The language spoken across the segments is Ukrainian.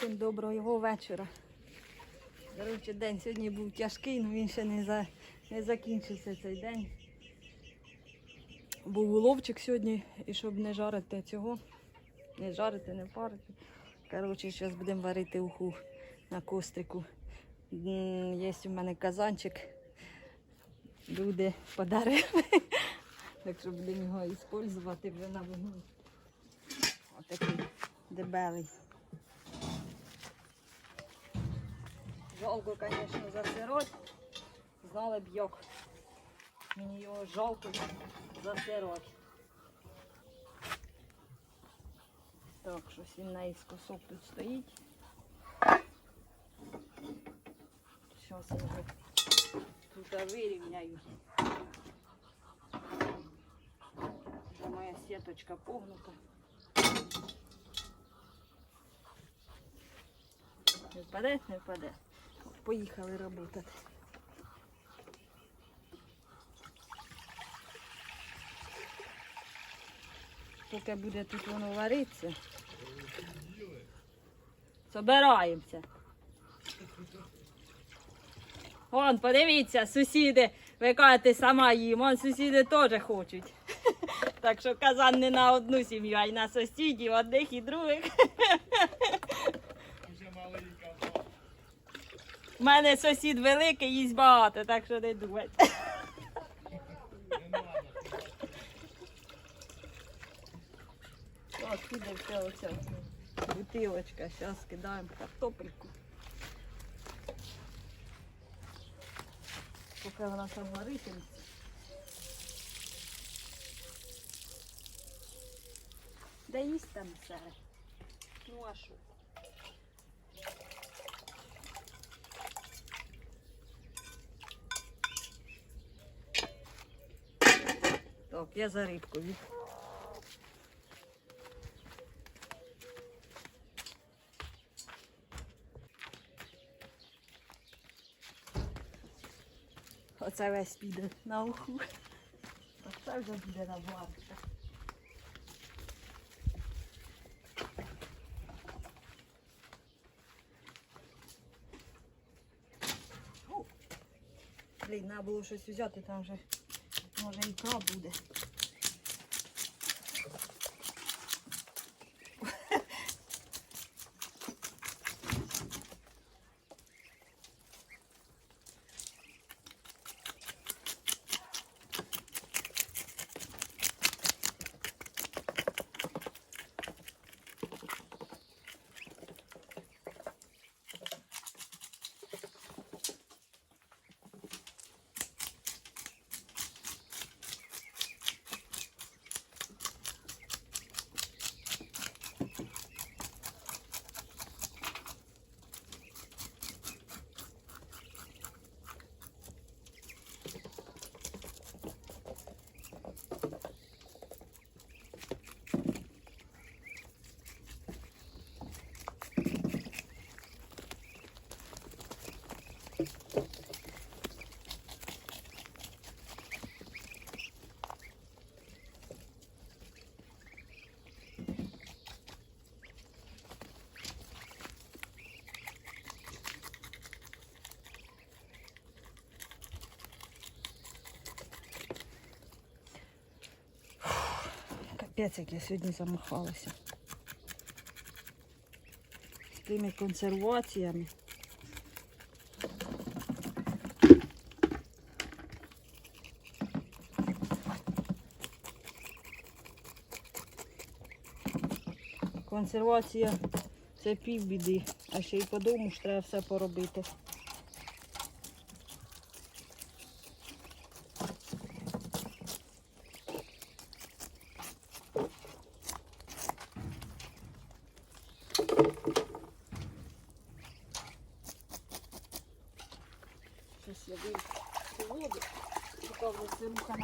Всім доброго вечора. Коротше, день сьогодні був тяжкий, але він ще не, за, не закінчився цей день. Був уловчик сьогодні, і щоб не жарити цього, не жарити, не парити. Коротше, зараз будемо варити уху на кострику. Є у мене казанчик. Люди подарили. Так що будемо його використовувати вже на вогні. Отакий дебелий. Жалко, звісно, засирать. Знали б як. Мені його жалко засирать. Так, щось він наїскосок тут стоїть. Зараз я вже тут вирівняю. Вже моя сіточка погнута. Не впаде, не впаде. Поїхали працювати. Поки буде тут воно варитися. Собираємося. Вон, подивіться, сусіди, ви кажете, сама їм, вон сусіди теж хочуть. Так що казан не на одну сім'ю, а й на сусідів, одних і других. У мене сусід великий, їсть багато, так що не думайте. От піде все оце. Бутилочка, зараз кидаємо картопельку. Поки вона там варитиметься. Да їсть там все. Ну а що? Я за рибку від. Оце весь піде на уху. Оце вже буде на бланку. О, Блін, треба було щось взяти, там вже може ікра буде. Капець, як я сьогодні замахалася. З тими консерваціями. Консервація це півбіди, а ще й по дому ж треба все поробити. Щось я вийду цю воду. Поки вже сируха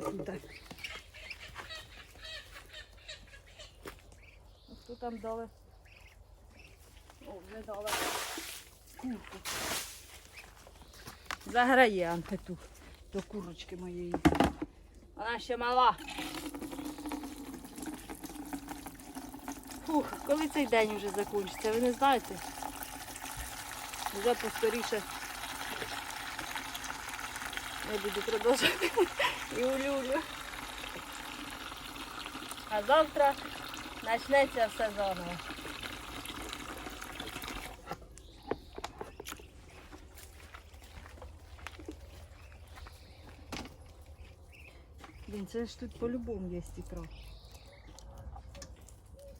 тут. Ось тут там дали. О, вже дали курку. Заграє антиту до курочки моєї. Вона ще мала. Фу. уху, коли цей день вже закінчиться, ви не знаєте? Вже поскоріше я буду продовжувати і у люлю. А завтра почнеться все заново. Блін, це ж тут по-любому є ікра.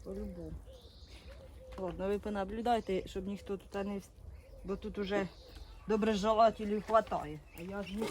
По-любому. Ладно, ви понаблюдайте, щоб ніхто тут не... Бо тут уже доброжелателів хватає. А я ж не...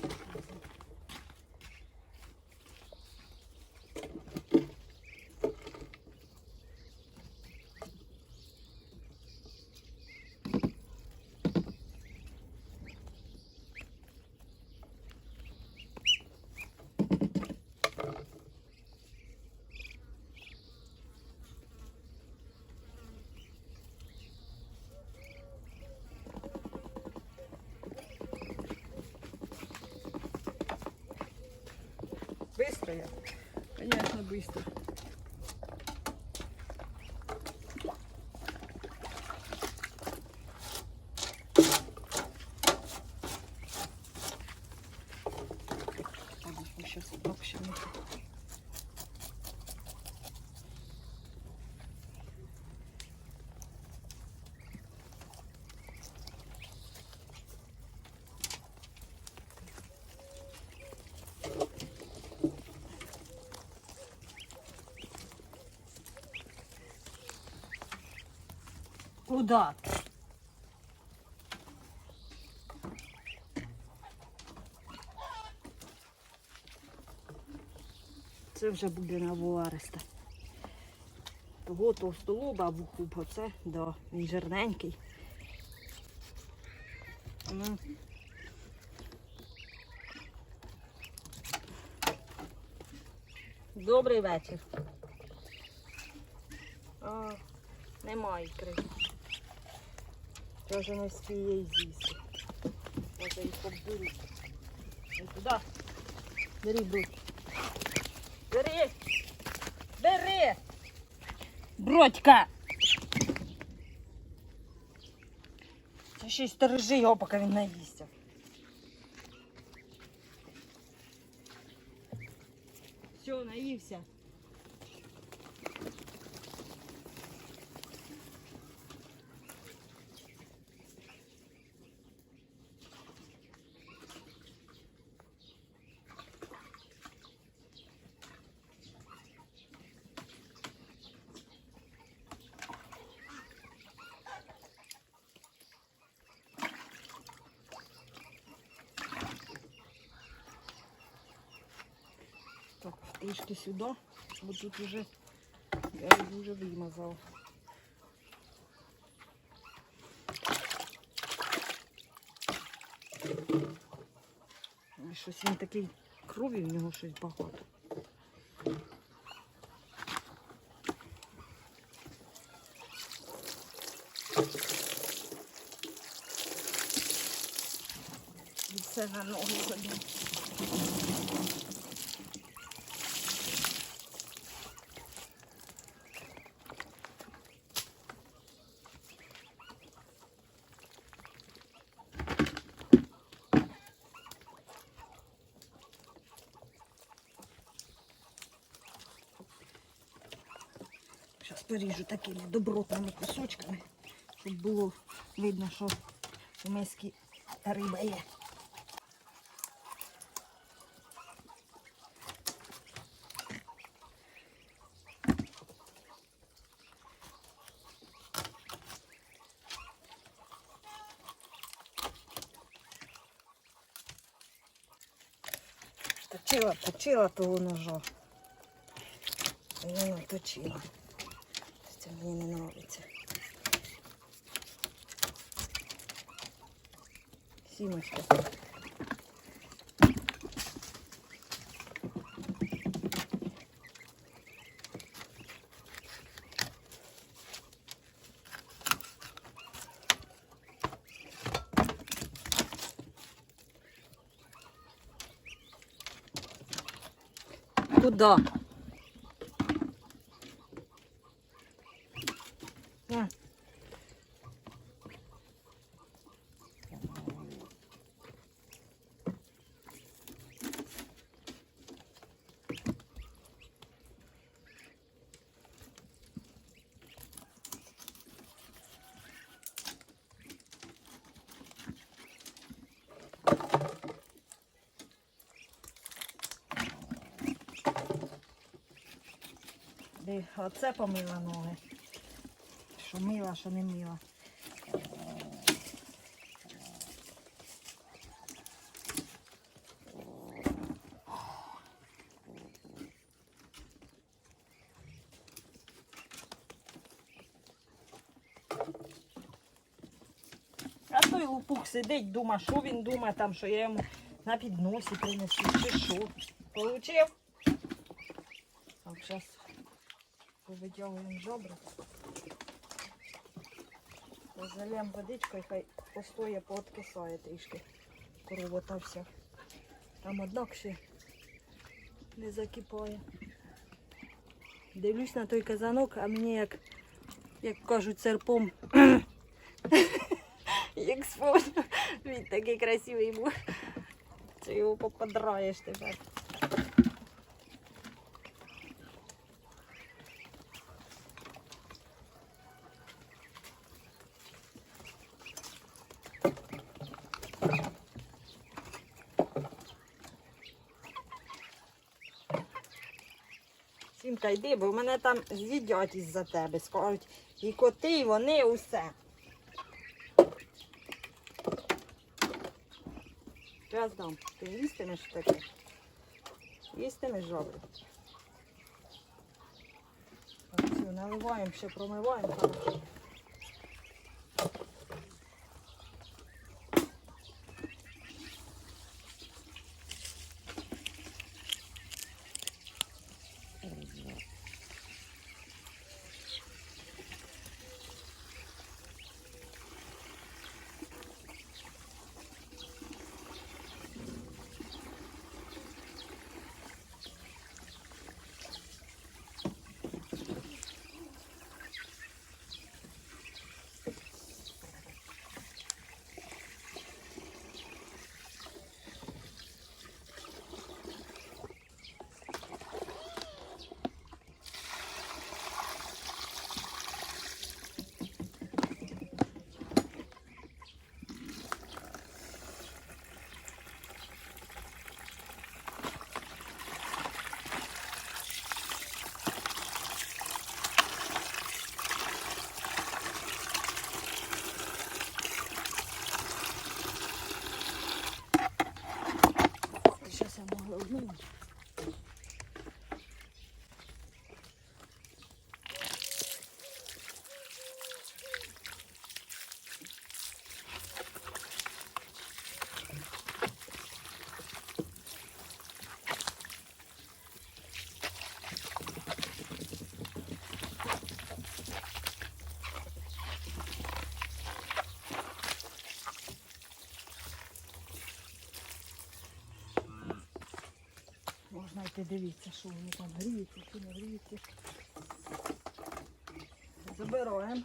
Быстро я? Конечно, быстро. Куда? Це вже буде на. Того товстолоба або хуб, оце, да, він жирненький. Ну. Добрий вечір. А, немає ікри. Тоже не встигає з'їсти. Може їх обдурю. Ой, туди. Бери, бру. Бери! Бери! Бродька! Це ще й сторожи його, поки він наїсться. Все, наївся. Так, трішки сюди, бо тут вже я вже вимазав. Щось він такий крові в нього щось багато. І все на ноги ходить. Зараз поріжу такими добротними кусочками, щоб було видно, що в мисці риба є. Точила, точила того ножа. Не наточила. Мені не подобається. Сімочка. Куда? Де оце помила ноги. Що мила, що не мила. А той лупух сидить, думає, що він думає там, що я йому на підносі принесу, чи що. Получив? Так, зараз повитягуємо жабри. Залємо водичкою, хай постоє, пооткисає трішки. Коровота вся. Там однак ще не закипає. Дивлюсь на той казанок, а мені як, як кажуть, серпом. Як спомню, він такий красивий був. Чи його поподраєш тепер. Сімка, йди, бо мене там з'їдять із-за тебе. Скажуть, і коти, і вони усе. Зараз дам. Ти їстимеш таке? Їстимеш. Так, наливаємо, ще промиваємо. хорошо. Сейчас я могла одну. Можна йти дивитися, що вони там гріються, чи не гріються. Забираємо.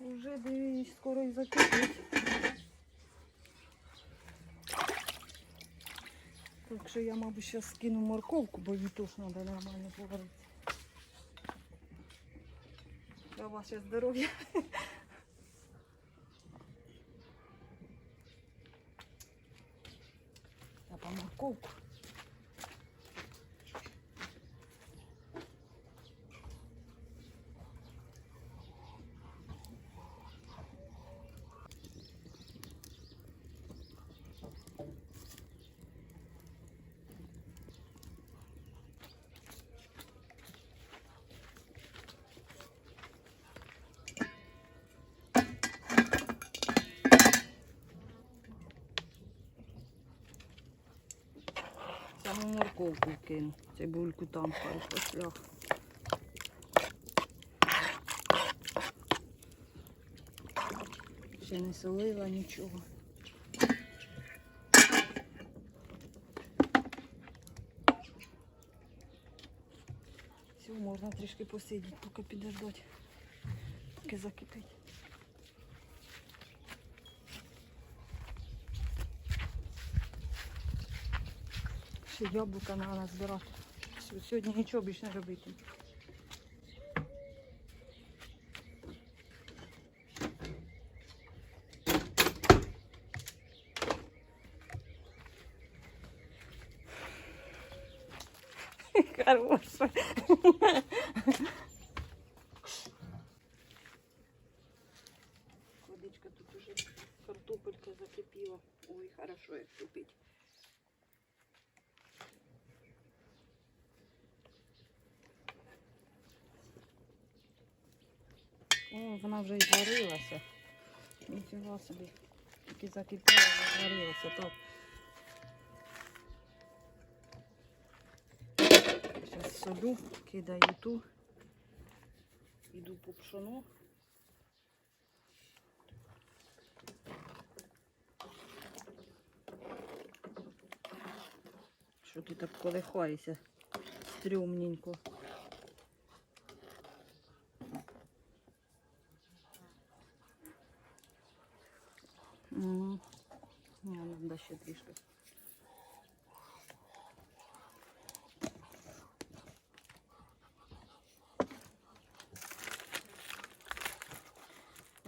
Вже дивись, скоро і закипить. Так що я, мабуть, зараз скину морковку, бо їй теж треба нормально поварити. Для ваше здоров'я. Я по морковку. Саму морковку кину. Цибульку там пару пошлях. Ще не солила нічого. Все, можна трішки посидіти, поки підождати, поки закипить. Ще яблука треба збирати. Сьогодні нічого більше не робити. Хороша. Водичка тут уже картопелька закипіла. Ой, хорошо, як тупить. О, вона і. Нічого собі. Тільки закипіла, зварилася. Так. Зараз солю, кидаю ту. Іду по пшону. Що ти так колихаєшся? Стрьомненько. ще трішки.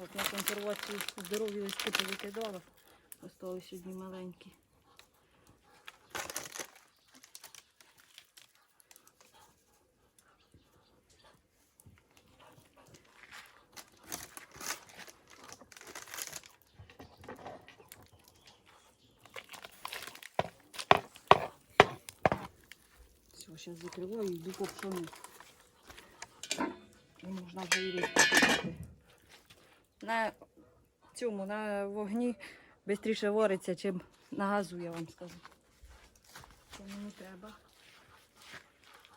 От на консервацію здорові листки повикидала. Остались одні маленькі. Зараз закриваю і йду по пшону. І можна вже і різко. На цьому, на вогні швидше вариться, чим на газу, я вам скажу. Це мені треба.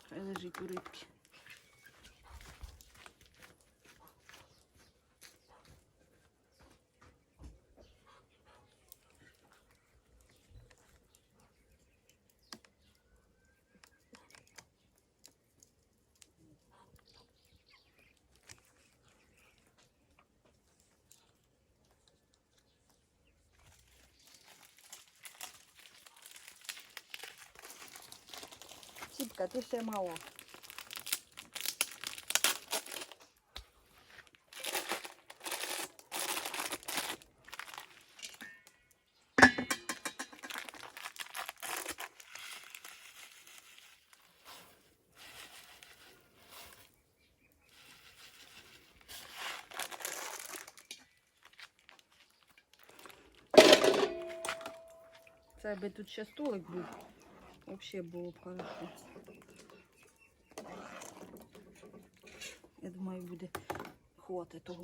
Хай лежить у рибки. Сіпка, ти ще мало. Це аби тут ще столик був. Вообще було б хорошо. Хватить того.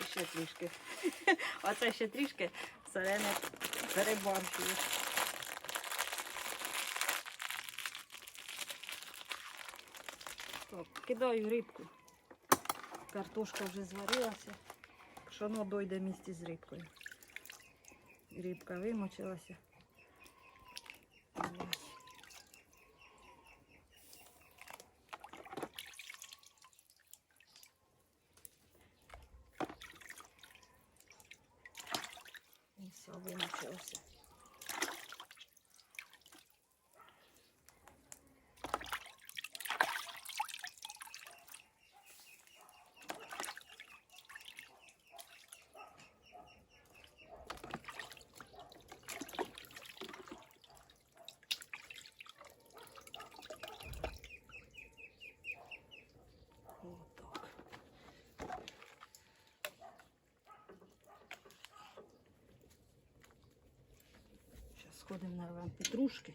І ще трішки. Оце ще трішки солене перебарщує. Так, кидаю рибку. Картошка вже зварилася. Пшоно дойде місті з рибкою. Рибка вимочилася. Ось. І все, вимочилося. Отак. Зараз сходимо нарвемо петрушки.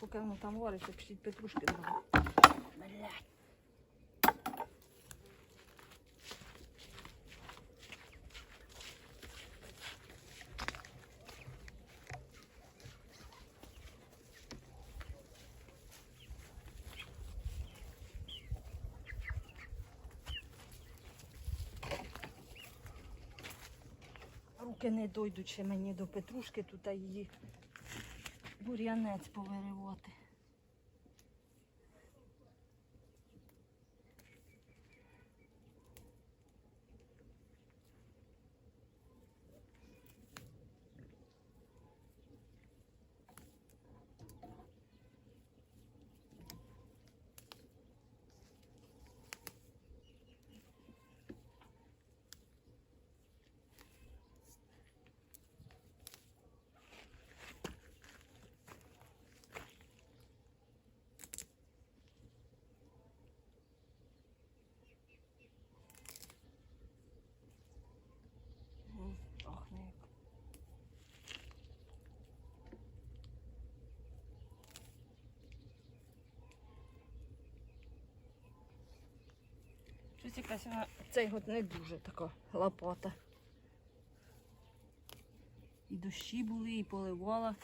Поки воно там вариться, пішіть петрушки давай. Блядь. Руки не дойдуть мені до петрушки, тут її бур'янець повиривати. Щось якась вона цей год не дуже така лопата. І дощі були, і поливала.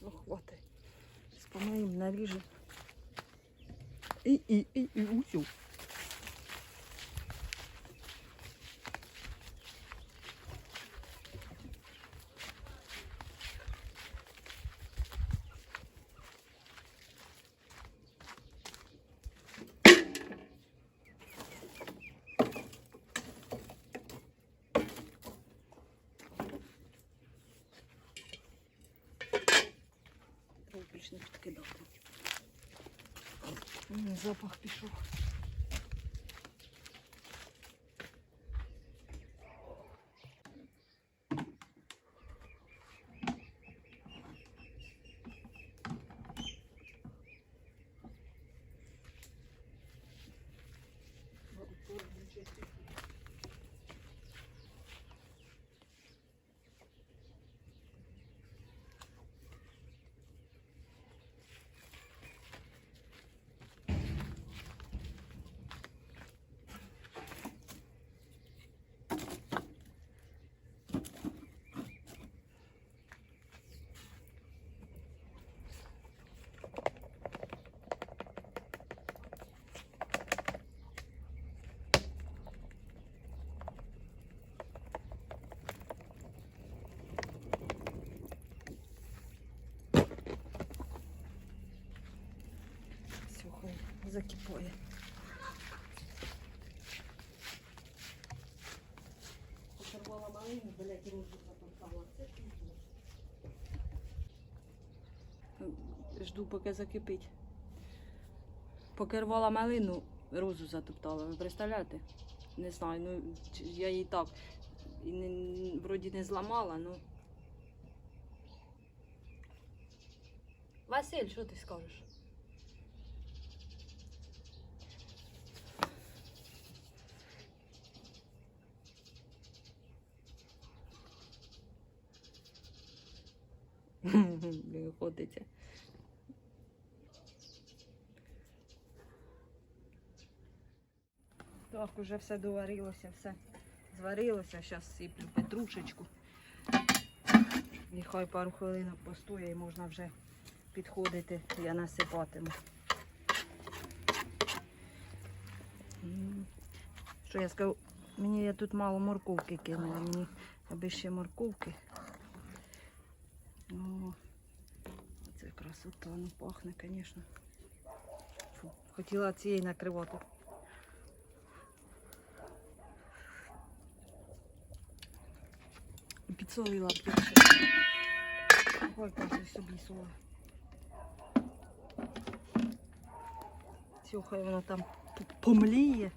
Ну, хватай. З помиємо, наріжемо. Треба більше не підкидати. Запах пішов. Все, хай закипає. Покервала малину, блядь, запахала. Це пізно. Жду, поки закипить. Покервала малину, розу затоптала. Ви представляєте? Не знаю, ну я її так і не, вроді не зламала, ну. Василь, що ти скажеш? Не. Так, уже все доварилося, все зварилося. Зараз сиплю петрушечку. Нехай пару хвилинок постоє і можна вже підходити, я насипатиму. Що я скажу, мені я тут мало морковки кинула, мені аби ще морковки. красота, ну пахне, звісно. Фу, хотіла цієї накривати. І Підсолила б більше. Ой, каже собі сола. Все, хай воно там п- помліє.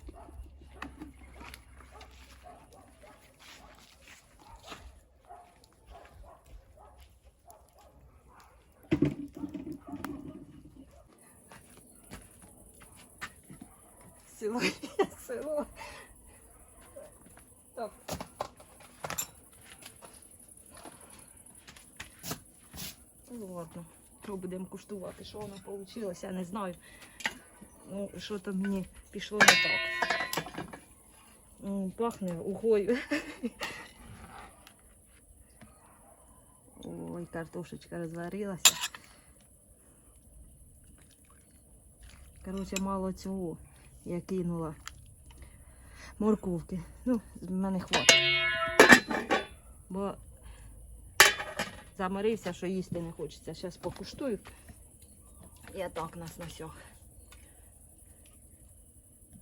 Що що воно вийшло, я не знаю. Ну, що там мені пішло не так. Пахне угою. Ой, картошечка розварилася. Коротше, мало цього я кинула. Морковки. Ну, з мене хватить. Бо заморився, що їсти не хочеться. Зараз покуштую. І так нас на всіх.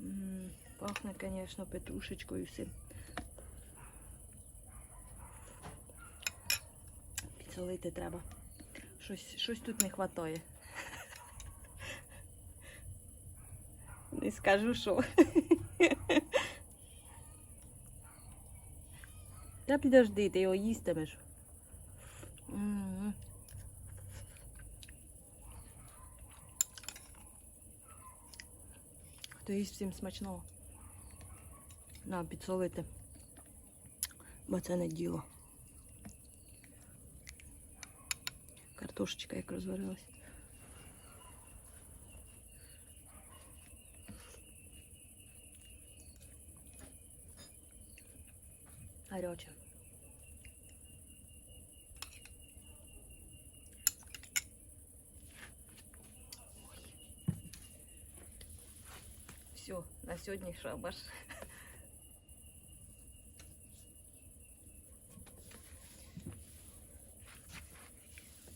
М, Пахне, звісно, петрушечкою всім. Підсолити треба. Щось, щось тут не вистачає. Не скажу що. Та підожди, ти його їстимеш. Хто їсть всім смачного. На, підсолити. Бо це не діло. Картошечка як розварилась. Гаряче. Все, на сьогодні шабаш.